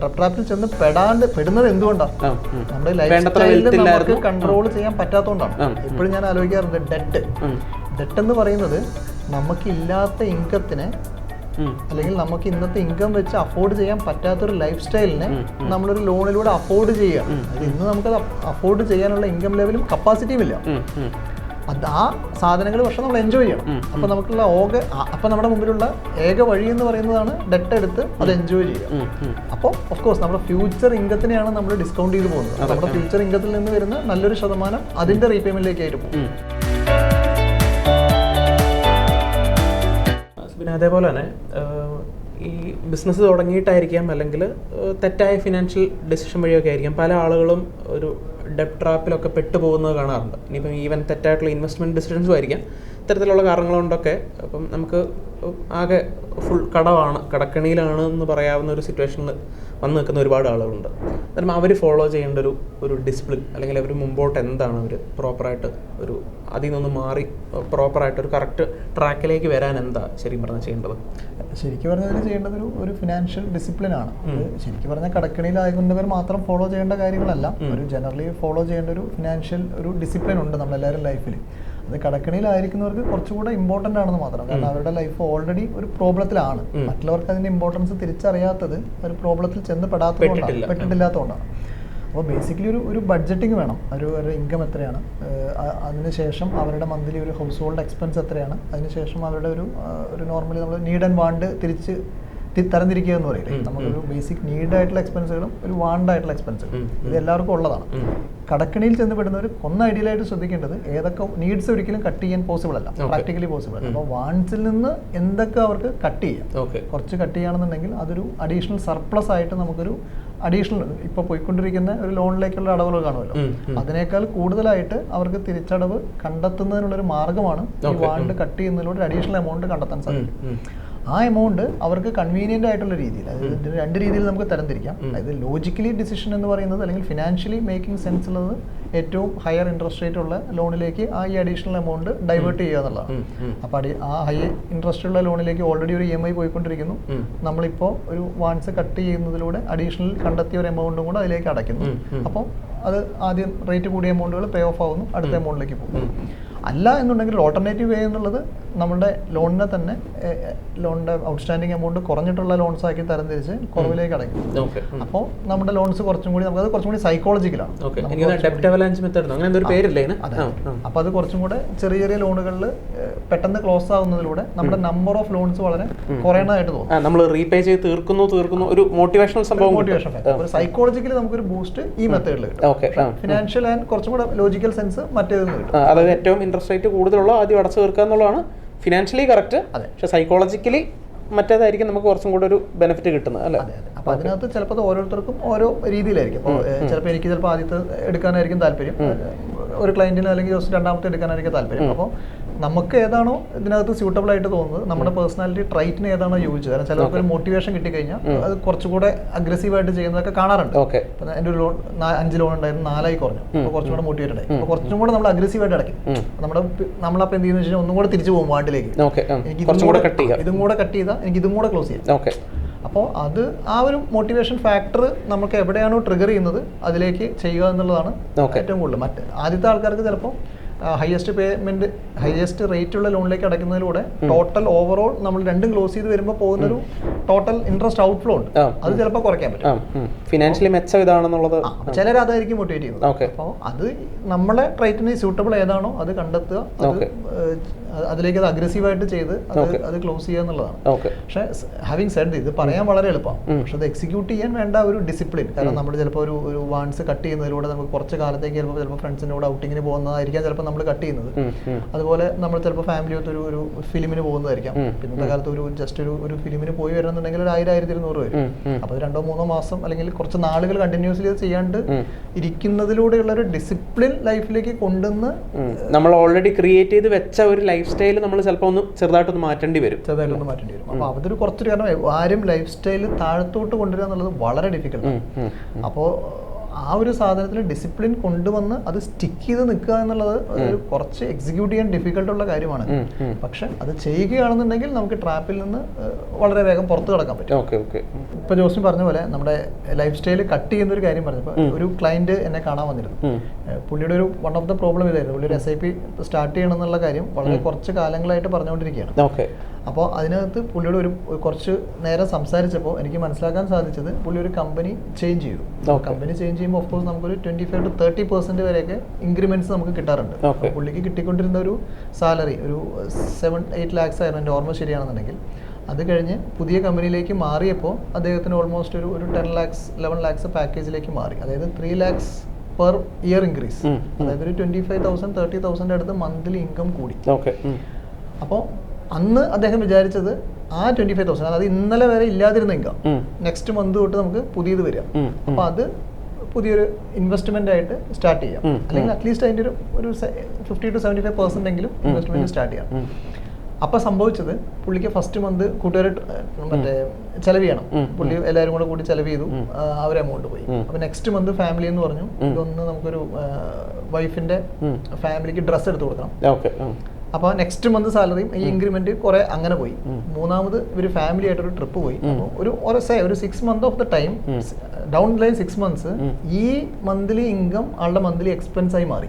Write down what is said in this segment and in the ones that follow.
ട്രാപ്പിൽ ചെന്ന് പെടാണ്ട് പെടുന്നത് എന്തുകൊണ്ടാണ് നമ്മുടെ ലൈഫ് സ്റ്റൈലിൽ നമുക്ക് കൺട്രോൾ ചെയ്യാൻ പറ്റാത്തതുകൊണ്ടാണ് ഇപ്പോഴും എപ്പോഴും ഞാൻ ആലോചിക്കാറുണ്ട് ഡെറ്റ് ഡെറ്റ് എന്ന് പറയുന്നത് നമുക്കില്ലാത്ത ഇൻകത്തിനെ അല്ലെങ്കിൽ നമുക്ക് ഇന്നത്തെ ഇൻകം വെച്ച് അഫോർഡ് ചെയ്യാൻ പറ്റാത്തൊരു ലൈഫ് സ്റ്റൈലിനെ നമ്മളൊരു ലോണിലൂടെ അഫോർഡ് ചെയ്യുക. ഇന്ന് നമുക്കത് അഫോർഡ് ചെയ്യാനുള്ള ഇൻകം ലെവലും കപ്പാസിറ്റിയും ഇല്ല. അത് ആ സാധനങ്ങൾ പക്ഷെ നമ്മൾ എൻജോയ് ചെയ്യണം അപ്പോൾ നമുക്കുള്ള ഓക അപ്പോൾ നമ്മുടെ മുമ്പിലുള്ള ഏക വഴി എന്ന് പറയുന്നതാണ് ഡെറ്റ് എടുത്ത് അത് എൻജോയ് ചെയ്യുക. അപ്പോൾ ഓഫ് കോഴ്സ് നമ്മുടെ ഫ്യൂച്ചർ ഇൻകത്തിനെയാണ് നമ്മൾ ഡിസ്കൗണ്ട് ചെയ്ത് പോകുന്നത്. നമ്മുടെ ഫ്യൂച്ചർ ഇൻകത്തിൽ നിന്ന് വരുന്ന നല്ലൊരു ശതമാനം അതിന്റെ റീപേയ്മെന്റിലേക്കായിട്ട് പോകും. പിന്നെ അതേപോലെ തന്നെ ഈ ബിസിനസ് തുടങ്ങിയിട്ടായിരിക്കാം അല്ലെങ്കിൽ തെറ്റായ ഫിനാൻഷ്യൽ ഡെസിഷൻ വഴിയൊക്കെ ആയിരിക്കാം. പല ആളുകളും ഒരു ഡെബ് ട്രാപ്പിലൊക്കെ പെട്ടുപോകുന്നത് കാണാറുണ്ട്. ഇനിയിപ്പം ഈവൻ തെറ്റായിട്ടുള്ള ഇൻവെസ്റ്റ്മെന്റ് ഡിസിഷൻസും ആയിരിക്കാം. ഇത്തരത്തിലുള്ള കാരണങ്ങൾ കൊണ്ടൊക്കെ അപ്പം നമുക്ക് ആകെ ഫുൾ കടമാണ് കടക്കണിയിലാണ് എന്ന് പറയാവുന്ന ഒരു സിറ്റുവേഷനിൽ വന്ന് നിൽക്കുന്ന ഒരുപാട് ആളുകളുണ്ട്. അന്നേരം അവർ ഫോളോ ചെയ്യേണ്ട ഒരു ഒരു ഡിസിപ്ലിൻ അല്ലെങ്കിൽ അവർ മുമ്പോട്ട് എന്താണ് അവർ പ്രോപ്പറായിട്ട് ഒരു അതിൽ നിന്ന് മാറി പ്രോപ്പറായിട്ട് ഒരു കറക്റ്റ് ട്രാക്കിലേക്ക് വരാൻ എന്താ ശരിക്കും പറഞ്ഞാൽ ചെയ്യേണ്ടത്? ശരിക്കും പറഞ്ഞാൽ ചെയ്യേണ്ടത് ഒരു ഒരു ഫിനാൻഷ്യൽ ഡിസിപ്ലിൻ ആണ്. ശരിക്കും പറഞ്ഞാൽ കടക്കണിയിലായതുകൊണ്ടവർ മാത്രം ഫോളോ ചെയ്യേണ്ട കാര്യങ്ങളല്ല. ഒരു ജനറലി ഫോളോ ചെയ്യേണ്ട ഒരു ഫിനാൻഷ്യൽ ഒരു ഡിസിപ്ലിൻ ഉണ്ട് നമ്മളെല്ലാവരും ലൈഫിൽ അത് കടക്കണിയിലായിരിക്കുന്നവർക്ക് കുറച്ചുകൂടെ ഇമ്പോർട്ടന്റ് ആണെന്ന് മാത്രം. കാരണം അവരുടെ ലൈഫ് ഓൾറെഡി ഒരു പ്രോബ്ലത്തിലാണ് മറ്റുള്ളവർക്ക് അതിന്റെ ഇമ്പോർട്ടൻസ് തിരിച്ചറിയാത്തത് ഒരു പ്രോബ്ലത്തിൽ ചെന്ന് പെടാത്തതുകൊണ്ടാണ്. പെട്ടിട്ടില്ല. പെട്ടിട്ടില്ലാത്തതുകൊണ്ടാണ്. അപ്പോൾ ബേസിക്കലി ഒരു ഒരു ബഡ്ജറ്റിംഗ് വേണം. ഒരു ഒരു ഇൻകം എത്രയാണ്? അതിനുശേഷം അവരുടെ മന്ത്ലി ഒരു ഹൗസ് ഹോൾഡ് എക്സ്പെൻസ് എത്രയാണ് അതിനുശേഷം അവരുടെ ഒരു ഒരു നോർമലി നമ്മൾ നീഡ് ആൻഡ് വാണ്ട് തിരിച്ച് തരംതിരിക്കുക എന്ന് പറയില്ലേ നമുക്കൊരു ബേസിക് നീഡായിട്ടുള്ള എക്സ്പെൻസുകളും ഒരു വാണ്ടായിട്ടുള്ള എക്സ്പെൻസുകളും ഇത് എല്ലാവർക്കും ഉള്ളതാണ്. കടക്കണിയിൽ ചെന്ന് പെടുന്നവർ ഒന്ന് ഐഡിയലായിട്ട് ശ്രദ്ധിക്കേണ്ടത് ഏതൊക്കെ നീഡ്സ് ഒരിക്കലും കട്ട് ചെയ്യാൻ പോസിബിൾ അല്ല. പ്രാക്ടിക്കലി പോസിബിൾ അല്ല. അപ്പോൾ വാണ്ട്സിൽ നിന്ന് എന്തൊക്കെ അവർക്ക് കട്ട് ചെയ്യാം? കുറച്ച് കട്ട് ചെയ്യുകയാണെന്നുണ്ടെങ്കിൽ അതൊരു അഡീഷണൽ സർപ്ലസ് ആയിട്ട് നമുക്കൊരു അഡീഷണൽ ഇപ്പൊ പോയിക്കൊണ്ടിരിക്കുന്ന ഒരു ലോണിലേക്കുള്ള അടവുകൾ കാണുമല്ലോ. അതിനേക്കാൾ കൂടുതലായിട്ട് അവർക്ക് തിരിച്ചടവ് കണ്ടെത്തുന്നതിനുള്ള ഒരു മാർഗമാണ് ഈ വാണ്ട് കട്ട് ചെയ്യുന്നതിലൂടെ അഡീഷണൽ എമൗണ്ട് കണ്ടെത്താൻ സാധിക്കും. ആ എമൗണ്ട് അവർക്ക് കൺവീനിയന്റ് ആയിട്ടുള്ള രീതിയിൽ അതായത് രണ്ട് രീതിയിൽ നമുക്ക് തരംതിരിക്കാം. അതായത് ലോജിക്കലി ഡിസിഷൻ എന്ന് പറയുന്നത് അല്ലെങ്കിൽ ഫിനാൻഷ്യലി മേക്കിംഗ് സെൻസ് ഉള്ളത് ഏറ്റവും ഹയർ ഇൻട്രസ്റ്റ് റേറ്റ് ഉള്ള ലോണിലേക്ക് ആ ഈ അഡീഷണൽ എമൗണ്ട് ഡൈവേർട്ട് ചെയ്യുക എന്നുള്ളതാണ്. അപ്പോൾ അടി ആ ഹൈ ഇൻട്രസ്റ്റ് ഉള്ള ലോണിലേക്ക് ഓൾറെഡി ഒരു ഇ എം ഐ പോയിക്കൊണ്ടിരിക്കുന്നു. നമ്മളിപ്പോൾ ഒരു വാൺസ് കട്ട് ചെയ്യുന്നതിലൂടെ അഡീഷണൽ കണ്ടെത്തിയ ഒരു എമൗണ്ടും കൂടെ അതിലേക്ക് അടയ്ക്കുന്നു. അപ്പോൾ അത് ആദ്യം റേറ്റ് കൂടിയ എമൗണ്ടുകൾ പേ ഓഫ് ആവുന്നു അടുത്ത എമൗണ്ടിലേക്ക് പോകും അല്ല എന്നുണ്ടെങ്കിൽ ഓൾട്ടർനേറ്റീവ് വേ എന്നുള്ളത് നമ്മുടെ ലോണിനെ തന്നെ ലോണിന്റെ ഔട്ട്സ്റ്റാൻഡിങ് എമൗണ്ട് കുറഞ്ഞിട്ടുള്ള ലോൺസ് ആക്കി തരം തിരിച്ച് കുറവിലേക്ക് അടയ്ക്കും. അപ്പോൾ നമ്മുടെ ലോൺസ് കുറച്ചും കൂടി നമുക്കത് കുറച്ചും കൂടി സൈക്കോളജിക്കലാണ് അപ്പോൾ അത്. കുറച്ചും കൂടെ ചെറിയ ചെറിയ ലോണുകളിൽ പെട്ടെന്ന് ക്ലോസ് ആവുന്നതിലൂടെ നമ്മുടെ നമ്പർ ഓഫ് ലോൺസ് വളരെ കുറയണതായിട്ട് തോന്നും. നമ്മൾ റീപേ ചെയ്ത് തീർക്കുന്നു തീർക്കുന്നു ഒരു മോട്ടിവേഷണൽ സംഭവം മോട്ടിവേഷൻ ഒരു സൈക്കോളജിക്കലി നമുക്കൊരു ബൂസ്റ്റ് ഈ മെത്തേഡിൽ കിട്ടും. ഫിനാൻഷ്യൽ ആൻഡ് കുറച്ചും കൂടെ ലോജിക്കൽ സെൻസ് മറ്റേതെന്ന് കിട്ടും. അതായത് ഏറ്റവും ഇൻട്രസ്റ്റ് റേറ്റ് കൂടുതലുള്ള ആദ്യം അടച്ചു തീർക്കുക എന്നുള്ളതാണ് ഫിനാൻഷ്യലി കറക്റ്റ് അതെ. പക്ഷെ സൈക്കോളജിക്കലി മറ്റേതായിരിക്കും നമുക്ക് കുറച്ചും കൂടെ ഒരു ബെനിഫിറ്റ് കിട്ടുന്നത് അല്ലേ? അപ്പൊ അതിനകത്ത് ചിലപ്പോൾ ഓരോരുത്തർക്കും ഓരോ രീതിയിലായിരിക്കും. അപ്പോൾ ചിലപ്പോൾ എനിക്ക് ചിലപ്പോൾ ആദ്യത്തെ എടുക്കാനായിരിക്കും താല്പര്യം. ഒരു ക്ലയന്റിന് അല്ലെങ്കിൽ ജസ്റ്റ് രണ്ടാമത്തെ എടുക്കാനായിരിക്കും താല്പര്യം. അപ്പോൾ നമുക്ക് ഏതാണോ ഇതിനകത്ത് സ്യൂട്ടബിൾ ആയിട്ട് തോന്നുന്നത്. നമ്മുടെ പേഴ്സണാലിറ്റി ട്രൈറ്റിന് ഏതാണോ യോജിച്ചത് കാരണം ചിലർക്ക് ഒരു മോട്ടിവേഷൻ കിട്ടിക്കഴിഞ്ഞാൽ അത് കുറച്ചുകൂടെ അഗ്രസീവായിട്ട് ചെയ്യുന്നതൊക്കെ കാണാറുണ്ട്. ഇപ്പം എന്റെ ഒരു ലോൺ അഞ്ച് ലോൺ ഉണ്ടായിരുന്നു നാലായി കുറഞ്ഞു. അപ്പോൾ കുറച്ചും കൂടെ മോട്ടിവേറ്റഡ് ആയി. അപ്പോൾ കുറച്ചും കൂടെ നമ്മൾ അഗ്രസീവായിട്ട് അടയ്ക്കും. നമ്മുടെ നമ്മളപ്പോ നമ്മളപ്പോൾ എന്ത് ചെയ്യുന്ന വെച്ചാൽ ഒന്നും കൂടെ തിരിച്ചു പോകും വാണ്ടിലേക്ക് എനിക്ക് ഇതും കൂടെ ഇതും കൂടെ കട്ട് ചെയ്താൽ എനിക്ക് ഇതും കൂടെ ക്ലോസ് ചെയ്യാം. ഓക്കെ. അപ്പോൾ അത് ആ ഒരു മോട്ടിവേഷൻ ഫാക്ടർ നമുക്ക് എവിടെയാണോ ട്രിഗർ ചെയ്യുന്നത് അതിലേക്ക് ചെയ്യുക എന്നുള്ളതാണ് ഏറ്റവും കൂടുതൽ. മറ്റ് ആദ്യത്തെ ആൾക്കാർക്ക് ചിലപ്പോൾ ഹയസ്റ്റ് പേയ്മെന്റ് ഹയസ്റ്റ് റേറ്റ് ഉള്ള ലോണിലേക്ക് അടയ്ക്കുന്നതിലൂടെ ടോട്ടൽ ഓവറോൾ നമ്മൾ രണ്ടും ക്ലോസ് ചെയ്ത് വരുമ്പോൾ പോകുന്നൊരു ടോട്ടൽ ഇൻട്രസ്റ്റ് ഔട്ട്ഫ്ലോ ഉണ്ട്. അത് ചിലപ്പോൾ കുറയ്ക്കാൻ പറ്റും. ഫിനാൻഷ്യലി മെച്ചം ഇതാണെന്നുള്ളത് ചിലർ അതായിരിക്കും മോട്ടിവേറ്റ് ചെയ്യുന്നത്. അപ്പോൾ അത് നമ്മളെ റേറ്റിന് സ്യൂട്ടബിൾ ഏതാണോ അത് കണ്ടെത്തുക. അതിലേക്ക് അത് അഗ്രസീവായിട്ട് ചെയ്ത് അത് അത് ക്ലോസ് ചെയ്യുക എന്നുള്ളതാണ്. പക്ഷെ ഹാവിങ് സെഡ് ഇത് പറയാൻ വളരെ എളുപ്പമാണ് പക്ഷെ അത് എക്സിക്യൂട്ട് ചെയ്യാൻ വേണ്ട ഒരു ഡിസിപ്ലിൻ കാരണം നമ്മൾ ചിലപ്പോൾ ഒരു ഒരു വാൺസ് കട്ട് ചെയ്യുന്നതിലൂടെ നമുക്ക് കുറച്ച് കാലത്തേക്ക് ചിലപ്പോൾ ചിലപ്പോൾ ഫ്രണ്ട്സിന്റെ കൂടെ ഔട്ടിങ്ങിന് പോകുന്നതായിരിക്കാം ചിലപ്പോൾ നമ്മൾ കട്ട് ചെയ്യുന്നത്. അതുപോലെ നമ്മൾ ചിലപ്പോൾ ഫാമിലി ഒത്ത് ഒരു ഒരു ഫിലിമിന് പോകുന്നതായിരിക്കാം. പിന്നത്തെ കാലത്ത് ഒരു ജസ്റ്റ് ഒരു ഒരു ഫിലിമിന് പോയി വരണമെന്നുണ്ടെങ്കിൽ ഒരു ആയിരം ആയിരത്തി ഇരുന്നൂറ് വരും അപ്പോൾ രണ്ടോ മൂന്നോ മാസം അല്ലെങ്കിൽ കുറച്ച് നാളുകൾ കണ്ടിന്യൂസ്ലി അത് ചെയ്യാണ്ട് ഇരിക്കുന്നതിലൂടെയുള്ള ഒരു ഡിസിപ്ലിൻ ലൈഫിലേക്ക് കൊണ്ടുവന്ന് നമ്മൾ ഓൾറെഡി ക്രിയേറ്റ് ചെയ്ത് വെച്ച ഒരു ലൈഫ് സ്റ്റൈൽ നമ്മൾ ചിലപ്പോൾ ഒന്ന് ചെറുതായിട്ടൊന്ന് മാറ്റേണ്ടി വരും. ചെറുതായിട്ടൊന്ന് മാറ്റേണ്ടി വരും. അപ്പോൾ അതൊരു കുറച്ചൊരു കാരണം ആരും ലൈഫ് സ്റ്റൈൽ താഴത്തോട്ട് കൊണ്ടുവരിക എന്നുള്ളത് വളരെ ഡിഫിക്കൽട്ടാണ് അപ്പോൾ ആ ഒരു സാധനത്തിൽ ഡിസിപ്ലിൻ കൊണ്ടുവന്ന് അത് സ്റ്റിക്ക് ചെയ്ത് നിൽക്കുക എന്നുള്ളത് ഒരു കുറച്ച് എക്സിക്യൂട്ട് ചെയ്യാൻ ഡിഫിക്കൽട്ട് ഉള്ള കാര്യമാണ്. പക്ഷെ അത് ചെയ്യുകയാണെന്നുണ്ടെങ്കിൽ നമുക്ക് ട്രാപ്പിൽ നിന്ന് വളരെ വേഗം പുറത്ത് കിടക്കാൻ പറ്റും. Okay okay. ഇപ്പൊ ജോസിൻ പറഞ്ഞ പോലെ നമ്മുടെ ലൈഫ് സ്റ്റൈൽ കട്ട് ചെയ്യുന്ന ഒരു കാര്യം പറഞ്ഞപ്പോൾ ഒരു ക്ലയന്റ് എന്നെ കാണാൻ വന്നിരുന്നു. പുള്ളിയുടെ ഒരു വൺ ഓഫ് ദ പ്രോബ്ലം ഇതായിരുന്നു. പുള്ളി ഒരു എസ് ഐ പി സ്റ്റാർട്ട് ചെയ്യണം എന്നുള്ള കാര്യം വളരെ കുറച്ച് കാലങ്ങളായിട്ട് പറഞ്ഞുകൊണ്ടിരിക്കുകയാണ്. ഓക്കെ. അപ്പോൾ അതിനകത്ത് പുള്ളിയുടെ ഒരു കുറച്ച് നേരം സംസാരിച്ചപ്പോൾ എനിക്ക് മനസ്സിലാക്കാൻ സാധിച്ചത് പുള്ളി ഒരു കമ്പനി ചേഞ്ച് ചെയ്തു. കമ്പനി ചേഞ്ച് ചെയ്യുമ്പോൾ ഓഫ് കോഴ്സ് നമുക്കൊരു twenty five to thirty percent വരെയൊക്കെ ഇൻക്രിമെന്റ്സ് നമുക്ക് കിട്ടാറുണ്ട്. പുള്ളിക്ക് കിട്ടിക്കൊണ്ടിരുന്ന ഒരു സാലറി ഒരു സെവൻ എയ്റ്റ് ലാക്സ് ആയിരുന്നു എന്റെ ഓർമ്മ ശരിയാണെന്നുണ്ടെങ്കിൽ. അത് കഴിഞ്ഞ് പുതിയ കമ്പനിയിലേക്ക് മാറിയപ്പോൾ അദ്ദേഹത്തിന് ഓൾമോസ്റ്റ് ഒരു ഒരു ടെൻ ലാക്സ് ലെവൻ ലാക്സ് പാക്കേജിലേക്ക് മാറി. അതായത് three lakhs per year increase. അതായത് ഒരു twenty five thousand thirty thousand അടുത്ത് മന്ത്ലി ഇൻകം കൂടി. അപ്പോൾ അന്ന് അദ്ദേഹം വിചാരിച്ചത് ആ ട്വന്റി ഫൈവ് തൗസൻഡ് അതായത് ഇന്നലെ വരെ ഇല്ലാതിരുന്ന ഇൻകം നെക്സ്റ്റ് മന്ത് തൊട്ട് നമുക്ക് പുതിയത് വരിക. അപ്പൊ അത് പുതിയൊരു ഇൻവെസ്റ്റ്മെന്റ് ആയിട്ട് സ്റ്റാർട്ട് ചെയ്യാം. അല്ലെങ്കിൽ അറ്റ്ലീസ്റ്റ് അതിന്റെ ഒരു ഒരു fifty to seventy five percent എങ്കിലും ഇൻവെസ്റ്റ്മെന്റ് സ്റ്റാർട്ട് ചെയ്യാം. അപ്പൊ സംഭവിച്ചത് പുള്ളിക്ക് ഫസ്റ്റ് മന്ത് കൂട്ടുകാർ മറ്റേ ചെലവ് ചെയ്യണം പുള്ളി എല്ലാവരും കൂടെ കൂടി ചെലവ് ചെയ്തു അവർ എമൗണ്ട് പോയി. അപ്പൊ നെക്സ്റ്റ് മന്ത് ഫാമിലി എന്ന് പറഞ്ഞു. ഇതൊന്ന് നമുക്കൊരു വൈഫിന്റെ ഫാമിലിക്ക് ഡ്രസ്സ് എടുത്തു കൊടുക്കണം. അപ്പോൾ നെക്സ്റ്റ് മന്ത് സാലറിയും ഈ ഇൻക്രിമെന്റ് കുറെ അങ്ങനെ പോയി. മൂന്നാമത് ഇവർ ഫാമിലി ആയിട്ട് ഒരു ട്രിപ്പ് പോയി അപ്പോൾ ഒരു ഒരു ഒരു six month of the time. Down line six months ഈ മന്ത്ലി ഇൻകം ആളുടെ മന്ത്ലി എക്സ്പെൻസ് ആയി മാറി.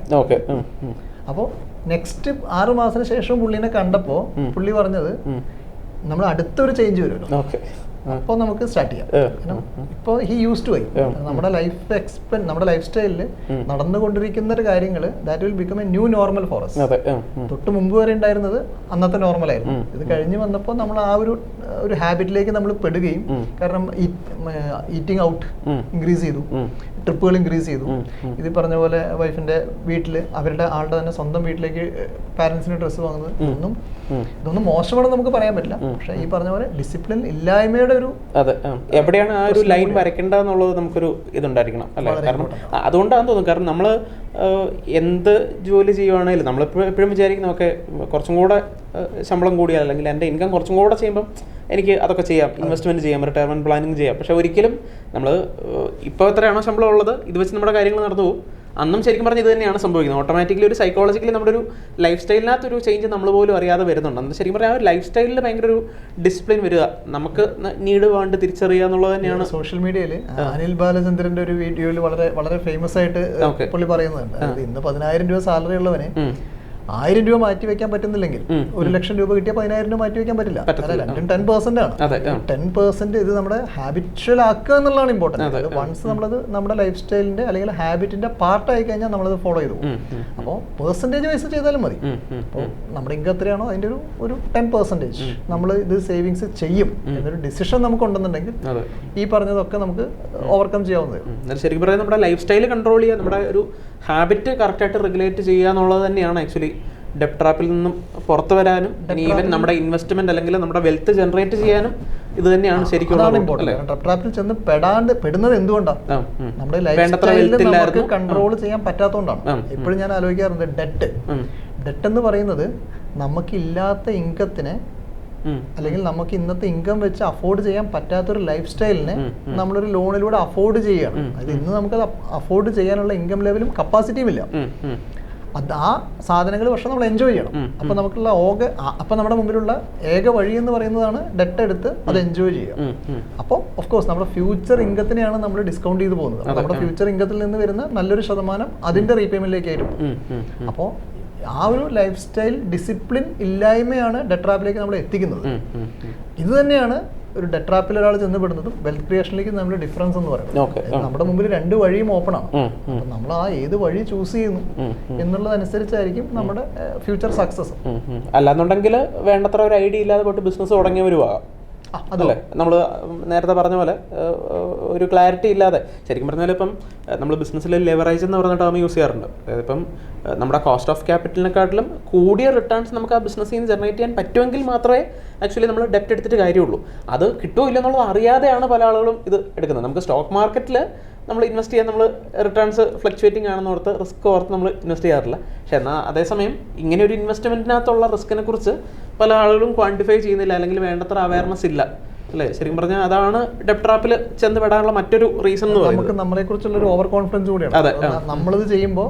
അപ്പോൾ നെക്സ്റ്റ് ആറ് മാസത്തിന് ശേഷം പുള്ളിനെ കണ്ടപ്പോൾ പുള്ളി പറഞ്ഞത് നമ്മൾ അടുത്തൊരു ചേഞ്ച് വരുമല്ലോ. അപ്പോൾ നമുക്ക് സ്റ്റാർട്ട് ചെയ്യാം കാരണം. ഇപ്പോൾ ഹി യൂസ് ടു ആയി നമ്മുടെ ലൈഫ് എക്സ്പെൻ നമ്മുടെ ലൈഫ് സ്റ്റൈലിൽ. നടന്നുകൊണ്ടിരിക്കുന്ന ഒരു കാര്യങ്ങൾ that will become a new normal for um. തൊട്ട് മുമ്പ് വരെ ഉണ്ടായിരുന്നത് അന്നത്തെ നോർമൽ ആയിരുന്നു ഇത് കഴിഞ്ഞ് വന്നപ്പോൾ നമ്മൾ ആ ഒരു ഒരു ഹാബിറ്റിലേക്ക് നമ്മൾ പെടുകയും. കാരണം ഈറ്റിംഗ് ഔട്ട് ഇൻക്രീസ് ചെയ്തു ട്രിപ്പുകൾ ഇൻക്രീസ് ചെയ്തു. ഇത് പറഞ്ഞ പോലെ വൈഫിന്റെ വീട്ടിൽ അവരുടെ ആളുടെ തന്നെ സ്വന്തം വീട്ടിലേക്ക് പാരന്റ്സിന് ഡ്രസ്സ് വാങ്ങുന്നത് ഉം. ഇതൊന്നും മോശമാണെന്ന് നമുക്ക് പറയാൻ പറ്റില്ല. പക്ഷെ ഈ പറഞ്ഞ പോലെ ഡിസിപ്ലിൻ ഇല്ലായ്മയുടെ ഒരു അതെ എവിടെയാണ് ആ ഒരു ലൈൻ വരയ്ക്കേണ്ടതെന്നുള്ളത് നമുക്കൊരു ഇതുണ്ടായിരിക്കണം അല്ലേ? കാരണം അതുകൊണ്ടാണെന്ന് തോന്നുന്നു. കാരണം നമ്മൾ എന്ത് ജോലി ചെയ്യുവാണെങ്കിലും നമ്മൾ എപ്പോഴും വിചാരിക്കുന്ന ഓക്കെ കുറച്ചും കൂടെ ശമ്പളം കൂടിയാൽ അല്ലെങ്കിൽ എന്റെ ഇൻകം കുറച്ചും കൂടെ ചെയ്യുമ്പം എനിക്ക് അതൊക്കെ ചെയ്യാം. ഇൻവെസ്റ്റ്മെന്റ് ചെയ്യാം റിട്ടയർമെന്റ് പ്ലാനിങ് ചെയ്യാം. പക്ഷേ ഒരിക്കലും നമ്മൾ ഇപ്പോൾ എത്രയാണോ ശമ്പളം ഉള്ളത് ഇത് വെച്ച് നമ്മുടെ കാര്യങ്ങൾ നടന്നു പോകും. അന്നും ശരിക്കും പറഞ്ഞാൽ ഇത് തന്നെയാണ് സംഭവിക്കുന്നത്. ഓട്ടോമാറ്റിക്കലി ഒരു സൈക്കോളജിക്കലി നമ്മുടെ ഒരു ലൈഫ് സ്റ്റൈലിനകത്ത് ഒരു ചേഞ്ച് നമ്മൾ പോലും അറിയാതെ വരുന്നുണ്ട്. അന്ന് ശരിക്കും പറഞ്ഞാൽ ആ ഒരു ലൈഫ് സ്റ്റൈലിൽ ഭയങ്കര ഒരു ഡിസിപ്ലിൻ വരിക. നമുക്ക് നീട് വേണ്ട തിരിച്ചറിയുക എന്നുള്ളത് തന്നെയാണ്. സോഷ്യൽ മീഡിയയിൽ അനിൽ ബാലചന്ദ്രന്റെ ഒരു വീഡിയോയിൽ വളരെ വളരെ ഫേമസ് ആയിട്ട് പുള്ളി പറയുന്നുണ്ട്. ഇന്ന് പതിനായിരം രൂപ സാലറി ഉള്ളവന്. ആയിരം രൂപ മാറ്റി വെക്കാൻ പറ്റുന്നില്ലെങ്കിൽ ഒരു ലക്ഷം രൂപ കിട്ടിയ പതിനായിരം രൂപ മാറ്റി വെക്കാൻ പറ്റില്ല. രണ്ടും ടെൻ പെർസെന്റ് ആണ്. ടെൻ പെർസെന്റ് ഇത് നമ്മുടെ ഹാബിച്വൽ ആക്കുക എന്നുള്ളതാണ് ഇമ്പോർട്ടന്റ്. വൺസ് നമ്മളത് നമ്മുടെ ലൈഫ് സ്റ്റൈലിന്റെ അല്ലെങ്കിൽ ഹാബിറ്റിന്റെ പാർട്ട് ആയി കഴിഞ്ഞാൽ നമ്മളത് ഫോളോ ചെയ്തു അപ്പോൾ പെർസെന്റേജ് വൈസ് ചെയ്താലും മതി. അപ്പോൾ നമ്മുടെ ഇൻകം എത്രയാണോ അതിന്റെ ഒരു ഒരു ടെൻ പെർസെന്റേജ് നമ്മൾ ഇത് സേവിങ്സ് ചെയ്യും എന്നൊരു ഡിസിഷൻ നമുക്ക് ഉണ്ടെന്നുണ്ടെങ്കിൽ ഈ പറഞ്ഞതൊക്കെ നമുക്ക് ഓവർകം ചെയ്യാവുന്നത് ശരിക്കും പറയാം നമ്മുടെ ലൈഫ് സ്റ്റൈൽ കൺട്രോൾ ചെയ്യുക നമ്മുടെ ഒരു ഹാബിറ്റ് കറക്റ്റായിട്ട് റെഗുലേറ്റ് ചെയ്യുക എന്നുള്ളത് തന്നെയാണ് ആക്ച്വലി ഡെപ് ട്രാപ്പിൽ നിന്നും പുറത്തു വരാനും ഈവൻ നമ്മുടെ ഇൻവെസ്റ്റ്മെന്റ് അല്ലെങ്കിൽ നമ്മുടെ വെൽത്ത് ജനറേറ്റ് ചെയ്യാനും ഇത് തന്നെയാണ് ശരിക്കും ട്രാപ്പിൽ ചെന്ന് പെടാണ്ട് പെടുന്നത് എന്തുകൊണ്ടാണ് നമ്മുടെ ലൈഫ് സ്റ്റൈലിൽ. കൺട്രോൾ ചെയ്യാൻ പറ്റാത്തതുകൊണ്ടാണ്. എപ്പോഴും ഞാൻ ആലോചിക്കാറുണ്ട് ഡെറ്റ് ഡെറ്റ് എന്ന് പറയുന്നത് നമുക്കില്ലാത്ത ഇൻകത്തിനെ. അല്ലെങ്കിൽ നമുക്ക് ഇന്നത്തെ ഇൻകം വെച്ച് അഫോർഡ് ചെയ്യാൻ പറ്റാത്തൊരു ലൈഫ് സ്റ്റൈലിനെ. നമ്മളൊരു ലോണിലൂടെ അഫോർഡ് ചെയ്യണം. അത് ഇന്ന് നമുക്കത് അഫോർഡ് ചെയ്യാനുള്ള ഇൻകം ലെവലും കപ്പാസിറ്റിയും ഇല്ല. അത് ആ സാധനങ്ങൾ പക്ഷെ നമ്മൾ എൻജോയ് ചെയ്യണം. അപ്പൊ നമുക്കുള്ള ഓക അപ്പൊ നമ്മുടെ മുമ്പിലുള്ള ഏക വഴി എന്ന് പറയുന്നതാണ് ഡെറ്റ് എടുത്ത് അത് എൻജോയ് ചെയ്യുക. അപ്പോൾ ഓഫ് കോഴ്സ് നമ്മുടെ ഫ്യൂച്ചർ ഇൻകത്തിനെയാണ് നമ്മൾ ഡിസ്കൗണ്ട് ചെയ്ത് പോകുന്നത്. നമ്മുടെ ഫ്യൂച്ചർ ഇൻകത്തിൽ നിന്ന് വരുന്ന നല്ലൊരു ശതമാനം അതിന്റെ റീപേയ്മെന്റിലേക്ക് ആയിട്ട്. അപ്പോൾ ആ ഒരു ലൈഫ് സ്റ്റൈൽ ഡിസിപ്ലിൻ ഇല്ലായ്മയാണ് ഡെട്രാപ്പിലേക്ക് നമ്മൾ എത്തിക്കുന്നത്. ഇത് തന്നെയാണ് ഒരു ഡെട്രാപ്പിൽ ഒരാൾ ചെന്നപ്പെടുന്നതും വെൽത്ത് ക്രിയേഷനിലേക്ക് നമ്മൾ ഡിഫറൻസ് എന്ന് പറയുന്നത്. നമ്മുടെ മുമ്പിൽ രണ്ട് വഴിയും ഓപ്പൺ ആണ് ഉം. നമ്മൾ ആ ഏത് വഴി ചൂസ് ചെയ്യുന്നു. എന്നുള്ളതനുസരിച്ചായിരിക്കും നമ്മുടെ ഫ്യൂച്ചർ സക്സസ്. അല്ലാന്നുണ്ടെങ്കിൽ വേണ്ടത്ര ഒരു ഐഡിയ ഇല്ലാതെ പോയിട്ട് ബിസിനസ് തുടങ്ങിയവരുമാകാം അതല്ലേ നമ്മൾ നേരത്തെ പറഞ്ഞ പോലെ ഒരു ക്ലാരിറ്റി ഇല്ലാതെ. ശരിക്കും പറഞ്ഞാൽ ഇപ്പം നമ്മൾ ബിസിനസ്സിൽ ലെവറേജ് എന്ന് പറഞ്ഞ ടേം യൂസ് ചെയ്യാറുണ്ട്. അതായത് ഇപ്പം നമ്മുടെ കോസ്റ്റ് ഓഫ് ക്യാപിറ്റലിനെക്കാട്ടിലും കൂടിയ റിട്ടേൺസ് നമുക്ക് ആ ബിസിനസ്സിൽ നിന്ന് ജനറേറ്റ് ചെയ്യാൻ പറ്റുമെങ്കിൽ മാത്രമേ ആക്ച്വലി നമ്മൾ ഡെപ്റ്റ് എടുത്തിട്ട് കാര്യമുള്ളൂ. അത് കിട്ടുമോ ഇല്ലെന്നുള്ളത് അറിയാതെയാണ് പല ആളുകളും ഇത് എടുക്കുന്നത്. നമുക്ക് സ്റ്റോക്ക് മാർക്കറ്റിൽ നമ്മൾ ഇൻവെസ്റ്റ് ചെയ്യാൻ നമ്മൾ റിട്ടേൺസ് ഫ്ലക്ച്വേറ്റിംഗ് ആണെന്ന് ഓർത്ത് റിസ്ക് ഓർത്ത് നമ്മൾ ഇൻവെസ്റ്റ് ചെയ്യാറില്ല. പക്ഷേ എന്നാൽ അതേസമയം ഇങ്ങനെ ഒരു ഇൻവെസ്റ്റ്മെന്റിനകത്തുള്ള റിസ്കിനെ കുറിച്ച് പല ആളുകളും ക്വാണ്ടിഫൈ ചെയ്യുന്നില്ല അല്ലെങ്കിൽ വേണ്ടത്ര അവയർനെസ് ഇല്ല. അല്ലേ? ശരിക്കും പറഞ്ഞാൽ അതാണ് ഡെപ് ട്രാപ്പിൽ ചെന്ന് പെടാനുള്ള മറ്റൊരു റീസൺ എന്ന് പറയുന്നത്. നമുക്ക് നമ്മളെ കുറിച്ചുള്ള ഒരു ഓവർ കോൺഫിഡൻസ് കൂടിയാണ് നമ്മളിത് ചെയ്യുമ്പോൾ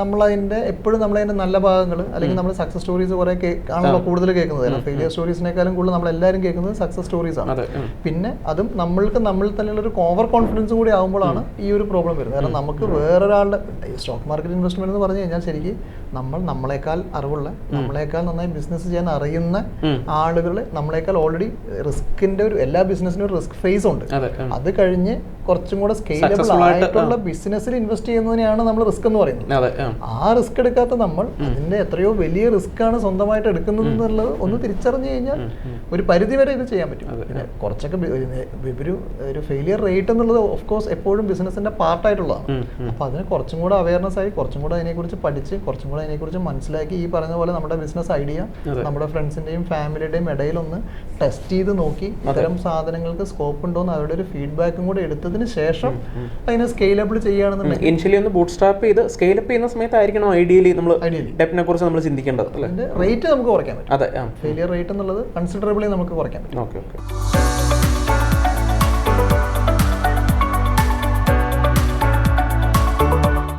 നമ്മളതിന്റെ എപ്പോഴും നമ്മളതിന്റെ നല്ല ഭാഗങ്ങൾ അല്ലെങ്കിൽ നമ്മൾ സക്സസ് സ്റ്റോറീസ് കുറെ ആണല്ലോ കൂടുതൽ കേൾക്കുന്നത്. ഫെയിലിയർ സ്റ്റോറീസിനേക്കാളും കൂടുതൽ നമ്മൾ എല്ലാവരും കേൾക്കുന്നത് സക്സസ് സ്റ്റോറീസ് ആണ്. പിന്നെ അതും നമ്മൾക്ക് നമ്മൾ തന്നെയുള്ള ഒരു ഓവർ കോൺഫിഡൻസ് കൂടി ആകുമ്പോഴാണ് ഈ ഒരു പ്രോബ്ലം വരുന്നത്. കാരണം നമുക്ക് വേറൊരാളുടെ സ്റ്റോക്ക് മാർക്കറ്റ് ഇൻവെസ്റ്റ്മെന്റ് എന്ന് പറഞ്ഞു കഴിഞ്ഞാൽ ശരിക്കും നമ്മൾ നമ്മളെക്കാൾ അറിവുള്ള നമ്മളെക്കാൾ നന്നായി ബിസിനസ് ചെയ്യാൻ അറിയുന്ന. ആളുകൾ നമ്മളെക്കാൾ ഓൾറെഡി റിസ്കിന്റെ ഒരു എല്ലാ ബിസിനസ്സിനും ഒരു റിസ്ക് ഫേസ് ഉണ്ട്. അതെ കഴിഞ്ഞ് കുറച്ചും കൂടെ സ്കെയിലബിൾ ആയിട്ടുള്ള ബിസിനസ്സിൽ ഇൻവെസ്റ്റ് ചെയ്യുന്നതിനെയാണ് നമ്മൾ റിസ്ക് എന്ന് പറയുന്നത്. ആ. റിസ്ക് എടുക്കാത്ത നമ്മൾ അതിന്റെ എത്രയോ വലിയ റിസ്ക് ആണ് സ്വന്തമായിട്ട് എടുക്കുന്നത് എന്നുള്ളത് ഒന്ന് തിരിച്ചറിഞ്ഞു കഴിഞ്ഞാൽ ഒരു പരിധി വരെ ഇത് ചെയ്യാൻ പറ്റും. പിന്നെ കുറച്ചൊക്കെ ഒരു- ഒരു ഫെയിലിയർ റേറ്റ് എന്നുള്ളത് ഓഫ് കോഴ്സ് എപ്പോഴും ബിസിനസിന്റെ പാർട്ടായിട്ടുള്ളതാണ്. അപ്പൊ അതിന് കുറച്ചും കൂടെ അവയർനെസ് ആയി കുറച്ചും കൂടെ അതിനെക്കുറിച്ച് പഠിച്ച് കുറച്ചും കൂടെ അതിനെക്കുറിച്ച് മനസ്സിലാക്കി ഈ പറഞ്ഞ പോലെ നമ്മുടെ ബിസിനസ് ഐഡിയ. നമ്മുടെ ഫ്രണ്ട്സിന്റെയും ഫാമിലിയുടെയും ഇടയിൽ ഒന്ന് ടെസ്റ്റ് ചെയ്ത് നോക്കി ഇത്തരം സാധനങ്ങൾക്ക് സ്കോപ്പ് ഉണ്ടോ എന്ന് അവരുടെ ഒരു ഫീഡ്ബാക്കും കൂടെ എടുത്തതിന് ശേഷം അതിനെ സ്കെയിലബിൾ ചെയ്യുകയാണെന്നുണ്ടെങ്കിൽ ഇനിഷ്യലി ഒന്ന് ബൂട്ട് സ്റ്റാപ്പ് ചെയ്ത് സ്കെയിലപ്പ് ചെയ്യുന്ന സമയത്തായിരിക്കണം ഐഡിയലി നമ്മൾ ഡെപ്റ്റിനെ ഡെപ്പിനെ കുറിച്ച് നമ്മൾ ചിന്തിക്കേണ്ടത് റേറ്റ് നമുക്ക് കുറയ്ക്കാൻ പറ്റും. അതെ ഫെയിലിയർ റേറ്റ് എന്നുള്ളത് കൺസിഡറബിളി നമുക്ക് കുറയ്ക്കാൻ പറ്റും. Okay okay.